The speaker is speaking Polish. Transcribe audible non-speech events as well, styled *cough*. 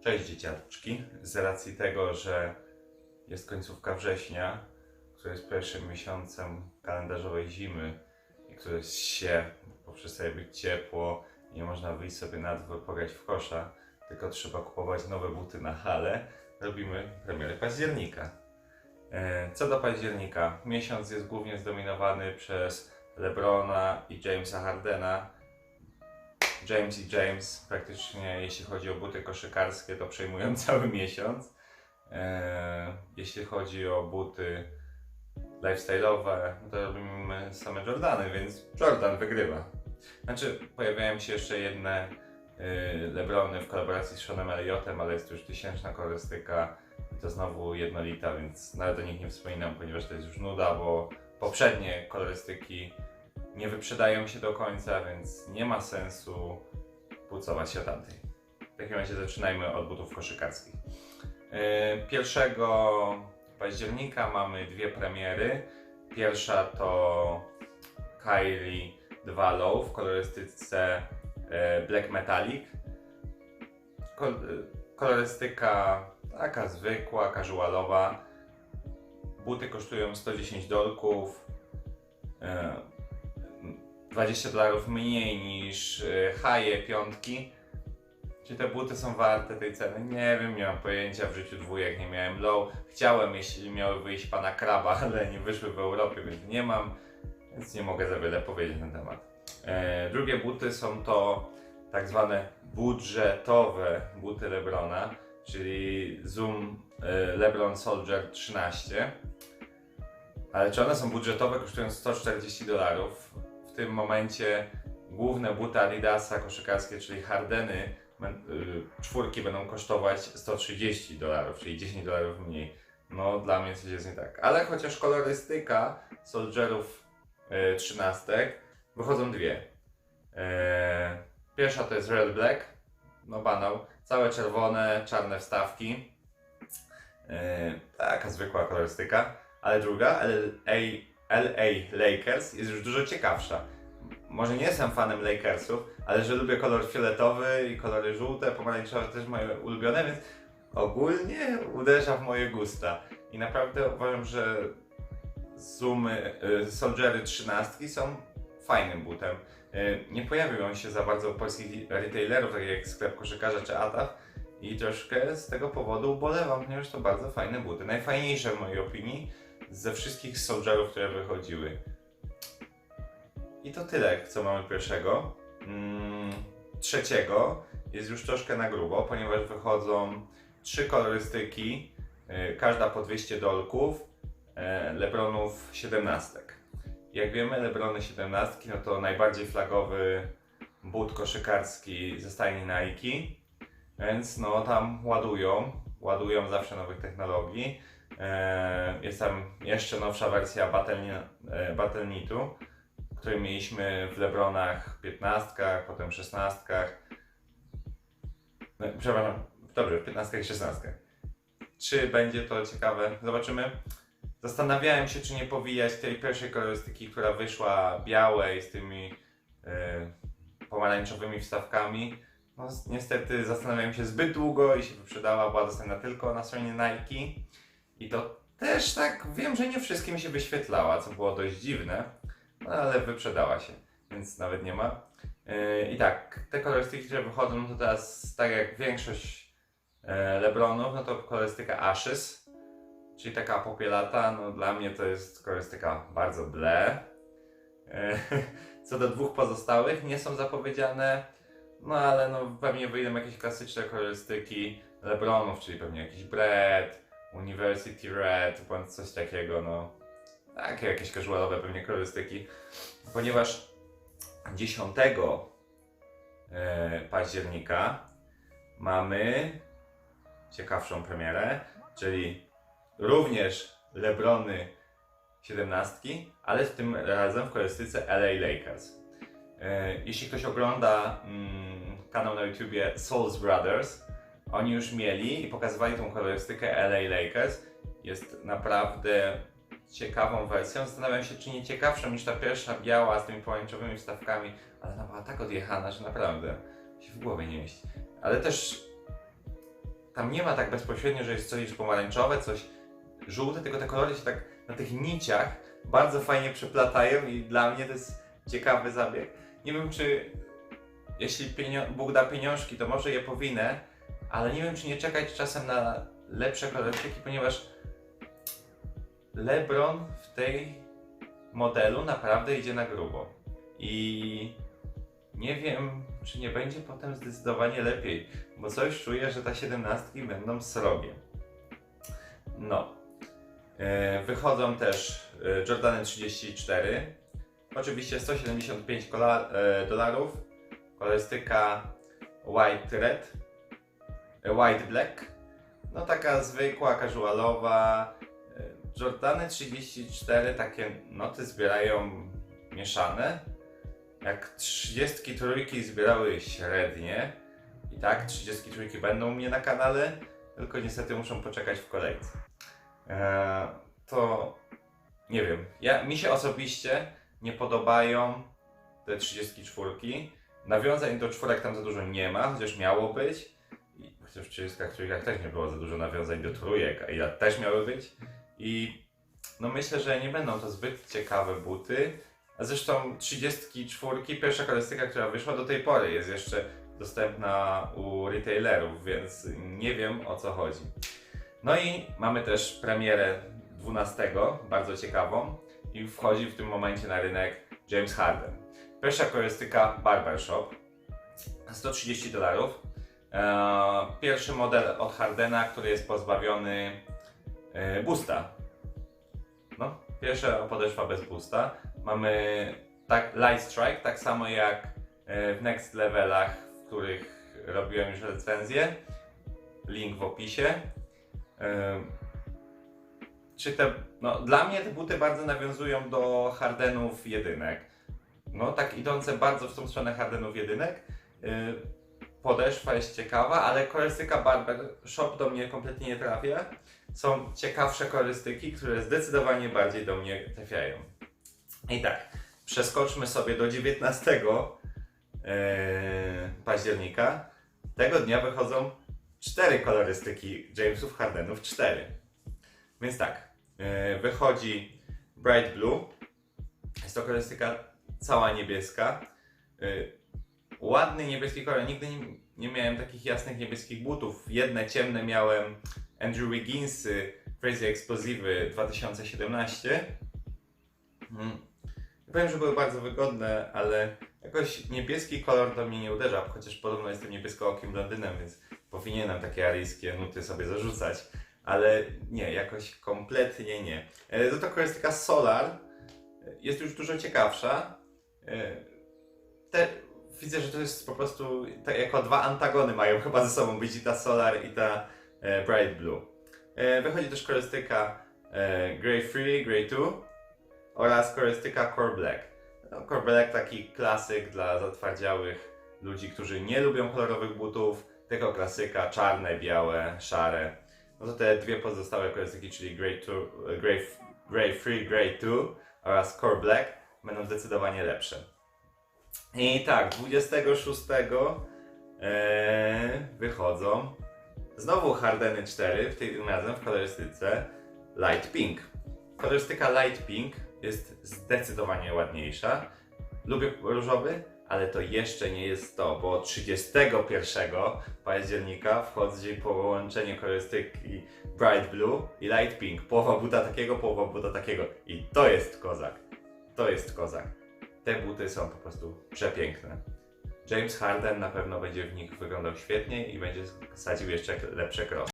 Cześć dzieciaczki. Z racji tego, że jest końcówka września, który jest pierwszym miesiącem kalendarzowej zimy i który się, bo przestaje być ciepło, nie można wyjść sobie na dwór pograć w kosza, tylko trzeba kupować nowe buty na hale, robimy premierę października. E, Co do października, miesiąc jest głównie zdominowany przez LeBrona i Jamesa Hardena, James i James praktycznie jeśli chodzi o buty koszykarskie to przejmują *laughs* cały miesiąc. Eee, jeśli chodzi o buty lifestyle'owe, no to robimy same Jordany, więc Jordan wygrywa. Znaczy pojawiają się jeszcze jedne yy, Lebrony w kolaboracji z Seanem Elliotem, ale jest to już tysięczna kolorystyka i to znowu jednolita, więc nawet o nich nie wspominam, ponieważ to jest już nuda, bo poprzednie kolorystyki nie wyprzedają się do końca, więc nie ma sensu pucować się o tamtej. W takim razie zaczynajmy od butów koszykarskich. Yy, 1 października mamy dwie premiery. Pierwsza to Kylie 2 Low w kolorystyce yy, Black Metallic. Yy, Kolorystyka taka zwykła, casualowa. Buty kosztują 110 dolków. Yy, 20 dolarów mniej niż y, haje piątki. Czy te buty są warte tej ceny? Nie wiem, nie mam pojęcia. W życiu dwójek nie miałem low. Chciałem, jeśli miały wyjść pana kraba, *laughs* ale nie wyszły w Europie, więc nie mam. Więc nie mogę za wiele powiedzieć na temat. E, drugie buty są to tak zwane budżetowe buty Lebrona, czyli Zoom e, Lebron Soldier 13. Ale czy one są budżetowe, kosztują 140 dolarów? Tym momencie główne buty Adidasa koszykarskie, czyli Hardeny, y, czwórki będą kosztować 130 dolarów, czyli 10 dolarów mniej. No dla mnie coś jest nie tak. Ale chociaż kolorystyka Soldierów y, 13 wychodzą dwie. E, Pierwsza to jest Red Black, no banał, całe czerwone, czarne wstawki. E, Taka zwykła kolorystyka. Ale druga, LA, LA Lakers, jest już dużo ciekawsza. Może nie jestem fanem Lakersów, ale że lubię kolor fioletowy i kolory żółte, pomarańczowe też moje ulubione, więc ogólnie uderza w moje gusta. I naprawdę uważam, że Zoomy, y, Soldiery 13 są fajnym butem. Y, Nie pojawią się za bardzo u polskich retailerów, tak jak sklep koszykarza czy Ataf. I troszkę z tego powodu ubolewam, ponieważ to bardzo fajne buty. Najfajniejsze w mojej opinii ze wszystkich Soldierów, które wychodziły. I to tyle, co mamy pierwszego. Mm, trzeciego jest już troszkę na grubo, ponieważ wychodzą trzy kolorystyki, y, każda po 200 dolków, e, Lebronów 17. Jak wiemy, Lebrony 17 no to najbardziej flagowy but koszykarski ze stajni Nike, więc no tam ładują, ładują zawsze nowych technologii. E, Jest tam jeszcze nowsza wersja Battle- e, Battle.nitu, który mieliśmy w Lebronach 15, potem 16. No, przepraszam, dobrze, w 15 i 16. Czy będzie to ciekawe? Zobaczymy. Zastanawiałem się, czy nie powijać tej pierwszej kolorystyki, która wyszła białej z tymi y, pomarańczowymi wstawkami. No, niestety zastanawiałem się zbyt długo i się wyprzedała, była dostępna tylko na stronie Nike. I to też tak wiem, że nie wszystkim się wyświetlała, co było dość dziwne, no, ale wyprzedała się, więc nawet nie ma. Yy, I tak, te kolorystyki, które wychodzą, no to teraz, tak jak większość e, Lebronów, no to kolorystyka Ashes, czyli taka popielata, no dla mnie to jest kolorystyka bardzo ble. E, *laughs* Co do dwóch pozostałych, nie są zapowiedziane, no ale no pewnie wyjdą jakieś klasyczne kolorystyki Lebronów, czyli pewnie jakiś Bread, University Red, bądź coś takiego, no. Takie jakieś casualowe pewnie kolorystyki. Ponieważ 10 e, października mamy ciekawszą premierę, czyli również Lebrony 17, ale w tym razem w kolorystyce LA Lakers. E, Jeśli ktoś ogląda mm, kanał na YouTubie Souls Brothers, oni już mieli i pokazywali tą kolorystykę LA Lakers. Jest naprawdę ciekawą wersją. Zastanawiam się, czy nie ciekawszą niż ta pierwsza biała z tymi pomarańczowymi wstawkami, ale ona była tak odjechana, że naprawdę się w głowie nie mieści. Ale też tam nie ma tak bezpośrednio, że jest coś pomarańczowe, coś żółte, tylko te kolory się tak na tych niciach bardzo fajnie przeplatają i dla mnie to jest ciekawy zabieg. Nie wiem, czy jeśli Bóg da pieniążki, to może je powinę, ale nie wiem, czy nie czekać czasem na lepsze kolorystyki, ponieważ LeBron w tej modelu naprawdę idzie na grubo. I nie wiem, czy nie będzie potem zdecydowanie lepiej, bo coś czuję, że te 17 będą srogie. No. E, Wychodzą też e, Jordany 34. Oczywiście 175 kola- e, dolarów. Kolorystyka White Red. White Black. No taka zwykła, casualowa. E, Jordany 34 takie noty zbierają mieszane. Jak 33 zbierały średnie. I tak 33 będą u mnie na kanale, tylko niestety muszą poczekać w kolejce. Eee, to nie wiem. Ja, mi się osobiście nie podobają te 34. Nawiązań do czwórek tam za dużo nie ma, chociaż miało być. I w 33 też nie było za dużo nawiązań do trójek, a ile też miały być. I no myślę, że nie będą to zbyt ciekawe buty. A zresztą 34, pierwsza kolorystyka, która wyszła do tej pory, jest jeszcze dostępna u retailerów, więc nie wiem o co chodzi. No i mamy też premierę 12, bardzo ciekawą i wchodzi w tym momencie na rynek James Harden. Pierwsza kolorystyka Barbershop, 130 dolarów. Eee, Pierwszy model od Hardena, który jest pozbawiony e, boosta. No, pierwsza podeszwa bez boosta. Mamy tak, Light Strike, tak samo jak e, w Next Levelach, w których robiłem już recenzję. Link w opisie. Czy te, no, dla mnie te buty bardzo nawiązują do Hardenów jedynek. No tak idące bardzo w tą stronę Hardenów jedynek. Podeszwa jest ciekawa, ale kolorystyka Barber Shop do mnie kompletnie nie trafia. Są ciekawsze kolorystyki, które zdecydowanie bardziej do mnie trafiają. I tak, przeskoczmy sobie do 19 yy, października. Tego dnia wychodzą cztery kolorystyki Jamesów Hardenów, cztery. Więc tak, yy, wychodzi Bright Blue, jest to kolorystyka cała niebieska. Ładny niebieski kolor, nigdy nie, nie miałem takich jasnych niebieskich butów. Jedne ciemne miałem Andrew Wigginsy, Crazy Explosive 2017. Mm. Powiem, że były bardzo wygodne, ale jakoś niebieski kolor do mnie nie uderza, chociaż podobno jestem niebieskookim blondynem, więc powinienem takie aryjskie nuty sobie zarzucać, ale nie, jakoś kompletnie nie. E, Za to kolorystyka Solar e, jest już dużo ciekawsza. E, Te, widzę, że to jest po prostu tak jako dwa antagony mają *laughs* chyba ze sobą być i ta Solar i ta e, Bright Blue. E, Wychodzi też kolorystyka e, Grey Free, Grey 2 oraz kolorystyka Core Black. No, Core Black taki klasyk dla zatwardziałych ludzi, którzy nie lubią kolorowych butów, tylko klasyka, czarne, białe, szare. No to te dwie pozostałe kolorystyki, czyli Grey, 2, Grey, Grey Free, Grey 2 oraz Core Black będą zdecydowanie lepsze. I tak, 26 e, wychodzą znowu Hardeny 4, w tym razem w kolorystyce Light Pink. Kolorystyka Light Pink jest zdecydowanie ładniejsza. Lubię różowy, ale to jeszcze nie jest to, bo 31 października wchodzi połączenie kolorystyki Bright Blue i Light Pink. Połowa buta takiego, połowa buta takiego. I to jest kozak. To jest kozak. Te buty są po prostu przepiękne. James Harden na pewno będzie w nich wyglądał świetnie i będzie sadził jeszcze lepsze krosy.